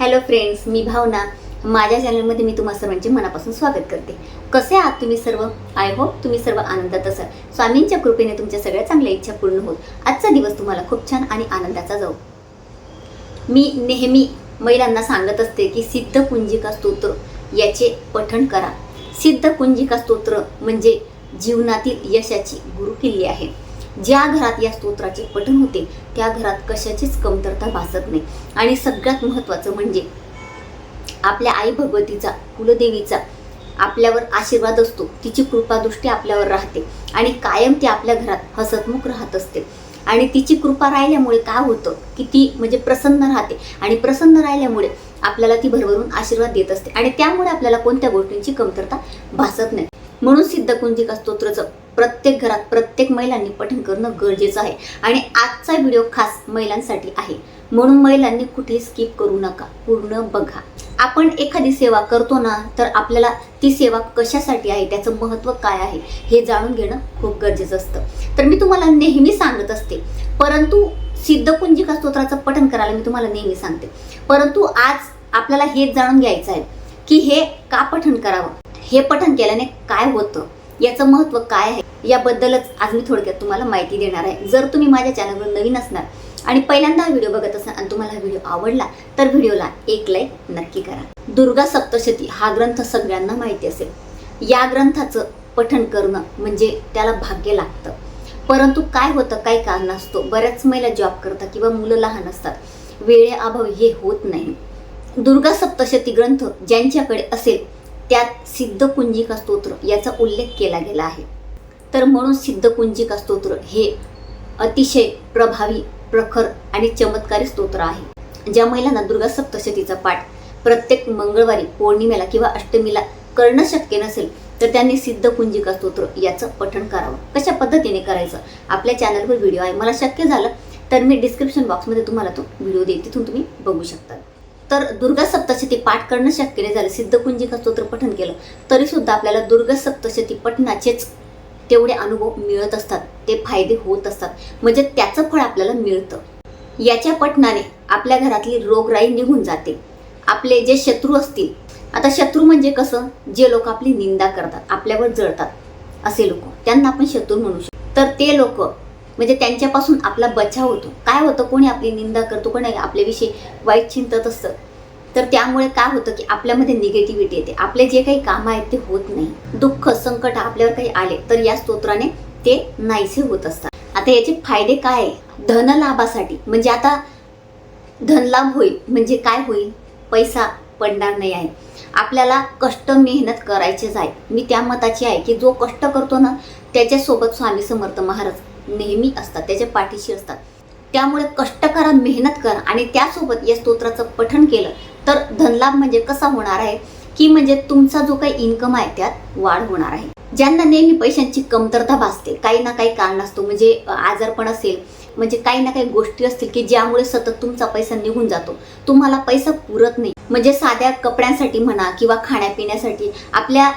Hello friends मी भावना. माझ्या चॅनलमध्ये मी तुम्हा सर्वांचे मनापासून स्वागत करते. कसे आहात तुम्ही सर्व? आय होप तुम्ही सर्व आनंदात असाल. स्वामींच्या कृपेने तुमच्या सगळ्या चांगल्या इच्छा पूर्ण होत. आजचा दिवस तुम्हाला खूप छान आणि आनंदाचा जाऊ. मी नेहमी महिलांना सांगत असते की सिद्ध कुंजिका स्तोत्र याचे पठण करा. सिद्ध कुंजिका स्तोत्र म्हणजे जीवनातील यशाची गुरुकिल्ली आहे. ज्या घरात या स्तोत्राचे पठण होते त्या घरात कशाचीच कमतरता भासत नाही. आणि सगळ्यात महत्त्वाचं म्हणजे आपल्या आई भगवतीचा कुलदेवीचा आपल्यावर आशीर्वाद असतो. तिची कृपादृष्टी आपल्यावर राहते आणि कायम ती आपल्या घरात हसतमुख राहत असते. आणि तिची कृपा राहिल्यामुळे काय होतं की ती म्हणजे प्रसन्न राहते आणि प्रसन्न राहिल्यामुळे आपल्याला ती भरभरून आशीर्वाद देत असते आणि त्यामुळे आपल्याला कोणत्या गोष्टींची कमतरता भासत नाही. म्हणून सिद्धकुंजिका स्तोत्रचं प्रत्येक घरात प्रत्येक महिलांनी पठण करणं गरजेचं आहे. आणि आजचा व्हिडिओ खास महिलांसाठी आहे. म्हणून महिलांनी कुठे स्किप करू नका. पूर्ण बघा. आपण एखादी सेवा करतो ना तर आपल्याला ती सेवा कशासाठी आहे? त्याचं महत्त्व काय आहे? हे जाणून घेणं खूप गरजेचं असतं. तर मी तुम्हाला नेहमी सांगत असते. परंतु सिद्धकुंजिका स्तोत्राचं पठण करायला मी तुम्हाला नेहमी सांगते. परंतु आज आपल्याला हेच जाणून घ्यायचं आहे की हे का पठण करावं? हे पठण केल्याने काय होतं? याचं महत्त्व काय आहे? याबद्दलच आज मी थोडक्यात तुम्हाला माहिती देणार आहे. जर तुम्ही माझ्या चॅनलवर नवीन असणार आणि पहिल्यांदा हा व्हिडिओ बघत असाल आणि तुम्हाला हा व्हिडिओ आवडला तर व्हिडिओला एक लाईक नक्की करा. दुर्गा सप्तशती हा ग्रंथ सगळ्यांना माहिती असेल. या ग्रंथाचं पठण करणं म्हणजे त्याला भाग्य लागतं. परंतु काय होतं काय कारण असतो? बऱ्याच महिला जॉब करतात किंवा मुलं लहान असतात. वेळेअभावी हे होत नाही. दुर्गा सप्तशती ग्रंथ ज्यांच्याकडे असेल त्यात सिद्धकुंजिका स्तोत्र याचा उल्लेख केला गेला आहे. तर म्हणून सिद्धकुंजिका स्तोत्र हे अतिशय प्रभावी प्रखर आणि चमत्कारी स्तोत्र आहे. ज्या महिलांना दुर्गा सप्तशतीचा पाठ प्रत्येक मंगळवारी पौर्णिमेला किंवा अष्टमीला करणं शक्य नसेल तर त्यांनी सिद्धकुंजिका स्तोत्र याचं पठण करावं. कशा पद्धतीने करायचं? आपल्या चॅनलवर व्हिडिओ आहे. मला शक्य झालं तर मी डिस्क्रिप्शन बॉक्समध्ये तुम्हाला तो व्हिडिओ देईल तिथून तुम्ही बघू शकता. तर दुर्गा सप्तशती पाठ करणं शक्य नाही झालं. सिद्धकुंजिका स्तोत्र पठण केलं. तरी सुद्धा आपल्याला दुर्गा सप्तशती पठणाचेच तेवढे अनुभव मिळत असतात. ते फायदे होत असतात. म्हणजे त्याचं फळ आपल्याला मिळतं. याच्या पठणाने आपल्या घरातली रोगराई निघून जाते. आपले जे शत्रू असतील. आता शत्रू म्हणजे कसं? जे लोक आपली निंदा करतात आपल्यावर जळतात. असे लोक. त्यांना आपण शत्रू म्हणू शकतो. तर ते लोक म्हणजे त्यांच्यापासून आपला बचाव होतो. काय होतं? कोणी आपली निंदा करतो कोणी आपल्याविषयी वाईट चिंतत असतं. तर त्यामुळे काय होतं की आपल्यामध्ये निगेटिव्हिटी येते. आपले जे काही कामं आहेत ते होत नाही. दुःख संकट आपल्यावर काही आले तर या स्तोत्राने ते नाहीसे होत असतात. आता याचे फायदे काय आहे? धनलाभासाठी. म्हणजे आता धनलाभ होईल. म्हणजे काय होईल? पैसा पडणार नाही आहे. आपल्याला कष्ट मेहनत करायचेच आहे. मी त्या मताची आहे की जो कष्ट करतो ना त्याच्यासोबत स्वामी समर्थ महाराज नेहमी असतात त्याच्या पाठीशी असतात. त्यामुळे कष्ट करा मेहनत करा आणि त्यासोबत या स्तोत्राचं पठण केलं तर धनलाभ म्हणजे कसा होणार आहे? की म्हणजे तुमचा जो काही इन्कम आहे त्यात वाढ होणार आहे. ज्यांना नेहमी पैशांची कमतरता भासते काही ना काही कारण असतो. म्हणजे आजारपण असेल म्हणजे काही ना काही गोष्टी असतील की ज्यामुळे सतत तुमचा पैसा निघून जातो. तुम्हाला पैसा पुरत नाही. म्हणजे साध्या कपड्यांसाठी म्हणा किंवा खाण्यापिण्यासाठी आपल्या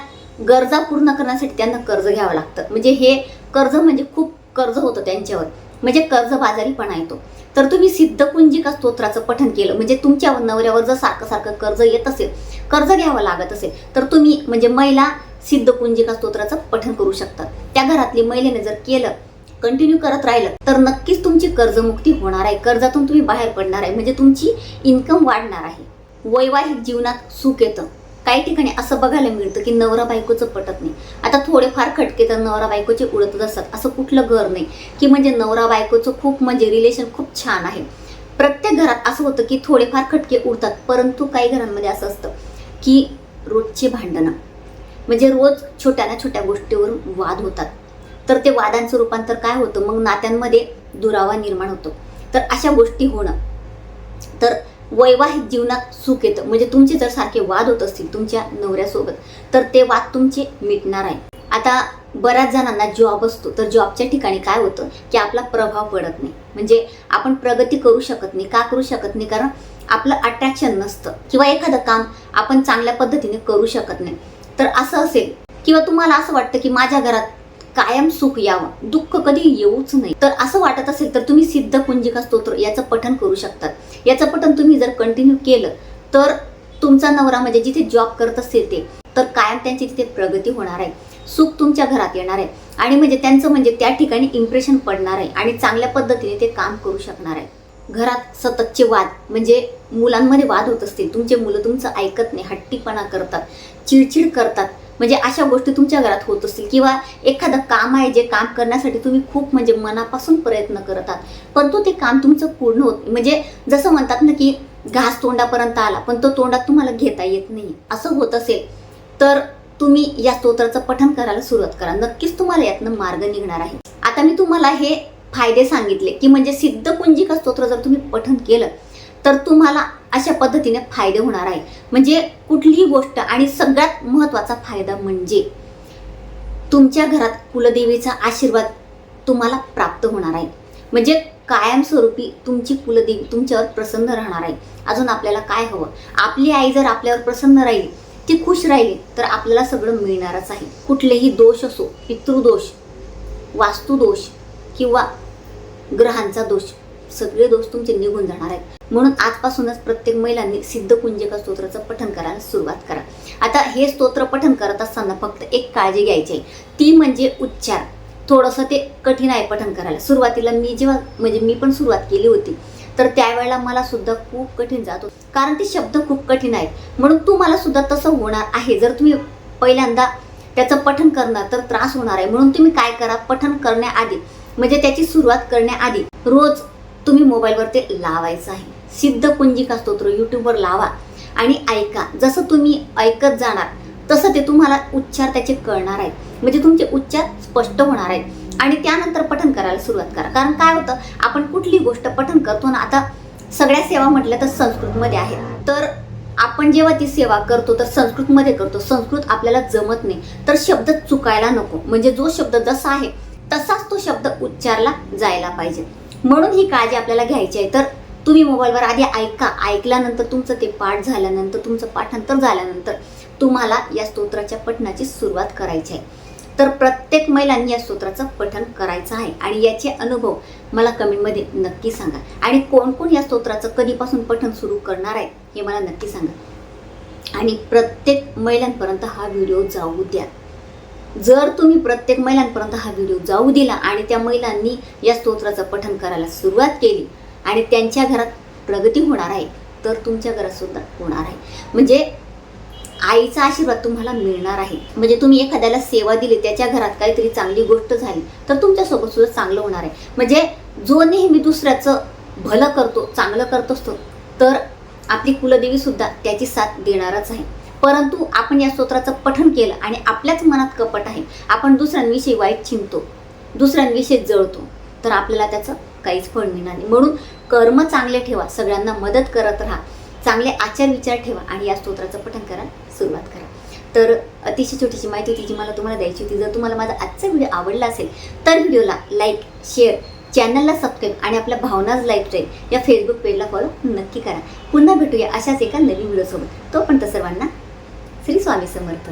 गरजा पूर्ण करण्यासाठी त्यांना कर्ज घ्यावं लागतं. म्हणजे हे कर्ज म्हणजे खूप कर्ज होतं त्यांच्यावर. म्हणजे कर्ज बाजारीपणा येतो. तर तुम्ही सिद्ध कुंजिका स्तोत्राचं पठण केलं. म्हणजे तुमच्या नवऱ्यावर जर सारखं सारखं कर्ज येत असेल कर्ज घ्यावं लागत असेल तर तुम्ही म्हणजे महिला सिद्ध कुंजिका स्तोत्राचं पठण करू शकतात त्या घरातली महिलेने जर केलं कंटिन्यू करत राहिलं तर नक्कीच तुमची कर्जमुक्ती होणार आहे. कर्जातून तुम्ही बाहेर पडणार आहे. म्हणजे तुमची इन्कम वाढणार आहे. वैवाहिक जीवनात सुख येतं. काही ठिकाणी असं बघायला मिळतं की नवरा बायकोचं पटत नाही. आता थोडेफार खटके तर नवरा बायकोचे उडतच असतात. असं कुठलं घर नाही. की म्हणजे नवरा बायकोचं खूप म्हणजे रिलेशन खूप छान आहे. प्रत्येक घरात असं होतं की थोडेफार खटके उडतात. परंतु काही घरांमध्ये असं असतं की रोजचे भांडणं. म्हणजे रोज छोट्या ना छोट्या गोष्टीवरून वाद होतात. तर ते वादांचं रूपांतर काय होतं? मग नात्यांमध्ये दुरावा निर्माण होतो. तर अशा गोष्टी होणं. तर वैवाहिक जीवनात सुख येतं. म्हणजे तुमचे जर सारखे वाद होत असतील तुमच्या नवऱ्यासोबत तर ते वाद तुमचे मिटणार आहे आता बऱ्याच जणांना जॉब असतो तर जॉबच्या ठिकाणी काय होतं की आपला प्रभाव पडत नाही. म्हणजे आपण प्रगती करू शकत नाही का करू शकत नाही? कारण आपलं अट्रॅक्शन नसतं. किंवा एखादं काम आपण चांगल्या पद्धतीने करू शकत नाही. तर असं असेल किंवा तुम्हाला असं वाटतं की माझ्या घरात कायम सुख यावं. दुःख कधी येऊच नाही. तर असं वाटत असेल तर तुम्ही सिद्ध कुंजिका स्तोत्र याचं पठण करू शकतात. याचं पठण तुम्ही जर कंटिन्यू केलं तर तुमचा नवरा म्हणजे जिथे जॉब करत असतील ते तर कायम त्यांची तिथे प्रगती होणार आहे. सुख तुमच्या घरात येणार आहे. आणि म्हणजे त्यांचं म्हणजे त्या ठिकाणी इम्प्रेशन पडणार आहे आणि चांगल्या पद्धतीने ते काम करू शकणार आहे. घरात सततचे वाद म्हणजे मुलांमध्ये वाद होत असतील. तुमचे मुलं तुमचं ऐकत नाही हट्टीपणा करतात चिडचिड करतात. म्हणजे अशा गोष्टी तुमच्या घरात होत असतील किंवा एखादं काम आहे जे काम करण्यासाठी तुम्ही खूप म्हणजे मनापासून प्रयत्न करत आहात. परंतु ते काम तुमचं पूर्ण होत म्हणजे जसं म्हणतात ना की घास तोंडापर्यंत आला पण तो तोंडात तुम्हाला घेता येत नाही. असं होत असेल तर तुम्ही या स्तोत्राचं पठण करायला सुरुवात करा. नक्कीच तुम्हाला यातनं मार्ग निघणार आहे. आता मी तुम्हाला हे फायदे सांगितले की म्हणजे सिद्ध कुंजिका स्तोत्र जर तुम्ही पठण केलं तर तुम्हाला अशा पद्धतीने फायदे होणार आहे. म्हणजे कुठलीही गोष्ट आणि सगळ्यात महत्त्वाचा फायदा म्हणजे तुमच्या घरात कुलदेवीचा आशीर्वाद तुम्हाला प्राप्त होणार आहे. म्हणजे कायमस्वरूपी तुमची कुलदेवी तुमच्यावर प्रसन्न राहणार आहे. अजून आपल्याला काय हवं? आपली आई जर आपल्यावर प्रसन्न राहिली ती खुश राहिली तर आपल्याला सगळं मिळणारच आहे. कुठलेही दोष असो पितृदोष वास्तुदोष किंवा ग्रहांचा दोष सगळे दोष तुमचे निघून जाणार आहेत. म्हणून आजपासूनच प्रत्येक महिलांनी सिद्ध कुंजिका स्तोत्राचं पठन करायला सुरुवात करा. आता हे स्तोत्र पठन करत असताना फक्त एक काळजी घ्यायची आहे. ती म्हणजे उच्चार. थोडंसं ते कठीण आहे पठन करायला. सुरुवातीला मी जेव्हा म्हणजे मी पण सुरुवात केली होती तर त्यावेळेला मला सुद्धा खूप कठीण जात होतं. कारण ते शब्द खूप कठीण आहेत. म्हणून तुम्हाला सुद्धा तसं होणार आहे. जर तुम्ही पहिल्यांदा त्याचं पठन करणार तर त्रास होणार आहे. म्हणून तुम्ही काय करा? पठन करण्याआधी म्हणजे त्याची सुरुवात करण्याआधी रोज तुम्ही मोबाईलवर ते लावायचं आहे. सिद्ध कुंजिका स्तोत्र यूट्यूबवर लावा आणि ऐका. जसं तुम्ही ऐकत जाणार तसं ते तुम्हाला उच्चार त्याचे कळणार आहेत. म्हणजे तुमचे उच्चार स्पष्ट होणार आहेत. आणि त्यानंतर पठण करायला सुरुवात करा. कारण काय होतं आपण कुठली गोष्ट पठण करतो ना आता सगळ्या सेवा म्हटल्या तर संस्कृतमध्ये आहेत तर आपण जेव्हा ती सेवा करतो तर संस्कृतमध्ये करतो. संस्कृत आपल्याला जमत नाही. तर शब्द चुकायला नको. म्हणजे जो शब्द जसा आहे तसाच तो शब्द उच्चारला जायला पाहिजे. म्हणून ही काळजी आपल्याला घ्यायची आहे. तर तुम्ही मोबाईलवर आधी ऐका. ऐकल्यानंतर तुमचं ते पाठ झाल्यानंतर तुमचं पाठांतर झाल्यानंतर तुम्हाला या स्तोत्राच्या पठणाची सुरुवात करायची आहे. तर प्रत्येक महिलांनी या स्तोत्राचं पठण करायचं आहे आणि याचे अनुभव मला कमेंटमध्ये नक्की सांगा. आणि कोण कोण या स्तोत्राचं कधीपासून पठण सुरू करणार आहे हे मला नक्की सांगा. आणि प्रत्येक महिलांपर्यंत हा व्हिडिओ जाऊ द्या. जर तुम्ही प्रत्येक महिलांपर्यंत हा व्हिडिओ जाऊ दिला आणि त्या महिलांनी या स्तोत्राचं पठन करायला सुरुवात केली आणि त्यांच्या घरात प्रगती होणार आहे तर तुमच्या घरात सुद्धा होणार आहे. म्हणजे आईचा आशीर्वाद तुम्हाला मिळणार आहे. म्हणजे तुम्ही एखाद्याला सेवा दिली त्याच्या घरात काहीतरी चांगली गोष्ट झाली तर तुमच्यासोबत सुद्धा चांगलं होणार आहे. म्हणजे जो नेहमी दुसऱ्याचं भलं करतो चांगलं करत असतो तर आपली कुलदेवी सुद्धा त्याची साथ देणारच आहे. परंतु आपण या स्तोत्राचं पठण केलं आणि आपल्याच मनात कपट आहे आपण दुसऱ्यांविषयी वाईट चिंतो दुसऱ्यांविषयी जळतो तर आपल्याला त्याचं काहीच फळ मिळणार नाही. म्हणून कर्म चांगले ठेवा सगळ्यांना मदत करत राहा चांगले आचार विचार ठेवा आणि या स्तोत्राचं पठण करायला सुरुवात करा. तर अतिशय छोटीशी माहिती होती जी मला तुम्हाला द्यायची होती. जर तुम्हाला माझा आजचा व्हिडिओ आवडला असेल तर व्हिडिओला लाईक शेअर चॅनलला सबस्क्राईब आणि आपल्या भावनाज लाईफस्टाईल या फेसबुक पेजला फॉलो नक्की करा. पुन्हा भेटूया अशाच एका नवीन व्हिडिओसोबत. तोपर्यंत सर्वांना श्री स्वामी समर्थ